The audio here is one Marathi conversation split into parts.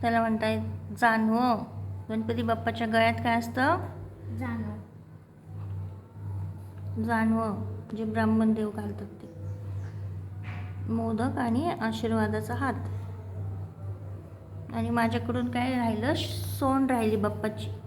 Dalawang tayo. Zano. गणपती बाप्पाच्या गळ्यात काय असतं? जाणव. जाणवं. जे ब्राह्मण देव घालतात ते. मोदक आणि आशीर्वादाचा हात. आणि माझ्याकडून काय राहिलं? सोंड राहिली बाप्पाची.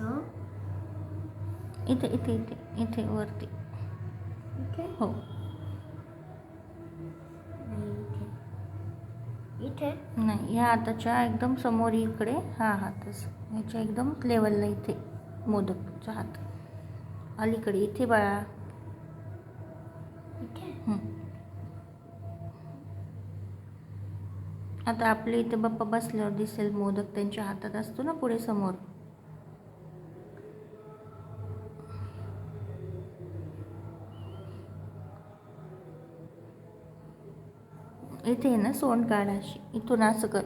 असं? इथे इथे इथे इथे वरती. इथे? हो. इथे. नाही ह्या हाताच्या एकदम समोर इकडे हा हातच ह्याच्या एकदम लेवलला इथे मोदकचा हात. अलीकडे इथे बाळा. हं. आता आपल्या इथे बाप्पा बसल्यावर दिसेल मोदक त्यांच्या हातात असतो ना पुढे समोर. इथे आहे ना सोंड काढ अशी. इथून असं कर?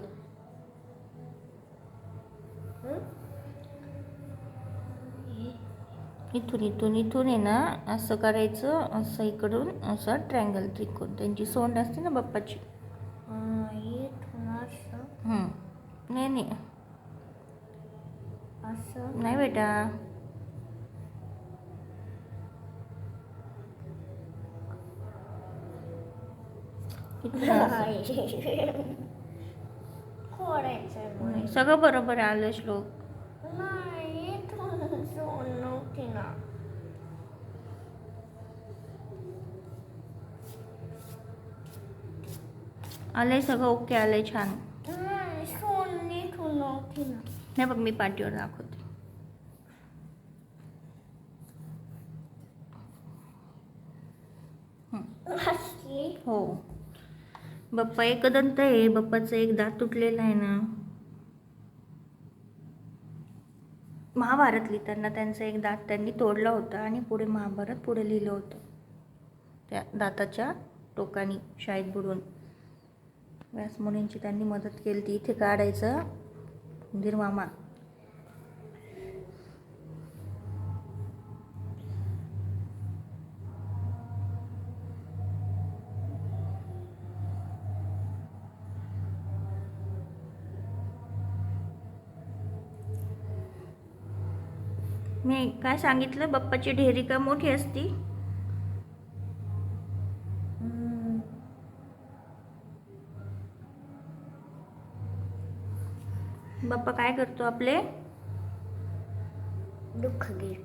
इथून इथून इथून आहे ना असं करायचं असं इकडून असं ट्रँगल त्रिकोण त्यांची सोंड असते ना बाप्पाची. नाही नाही. असं. नाही बेटा खोडायचं सगळं बरोबर आहे आलं श्लोक. नाही इथून सोन नव्हती ना आलंय सगळं ओके आलंय छान. नाही सोन इथून नव्हती ना नाही बघ मी पाठीवर दाखवते. असली हो. बाप्पा एकदंत आहे. बाप्पाचा एक दात तुटलेला आहे ना. महाभारत लिहिताना त्यांचा एक दात त्यांनी तोडला होता आणि पुढे महाभारत पुढे लिहिलं होतं. त्या दाताच्या टोकानी शाळेत बुडून. व्यासमुनींची त्यांनी मदत केली ती इथे काढायचं. उंदीर मामा. मी काय सांगितलं? बाप्पाची ढेरी का मोठी असती? बाप्पा काय करतो आपले? दुःख घेत.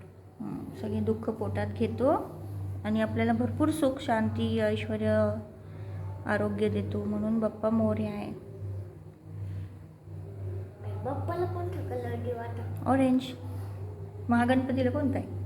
सगळे दुःख पोटात घेतो आणि आपल्याला भरपूर सुख शांती ऐश्वर आरोग्य देतो म्हणून बाप्पा मोरे आहे. बाप्पाला कोणता कलर ऑरेंज महागणपतीला कोणता आहे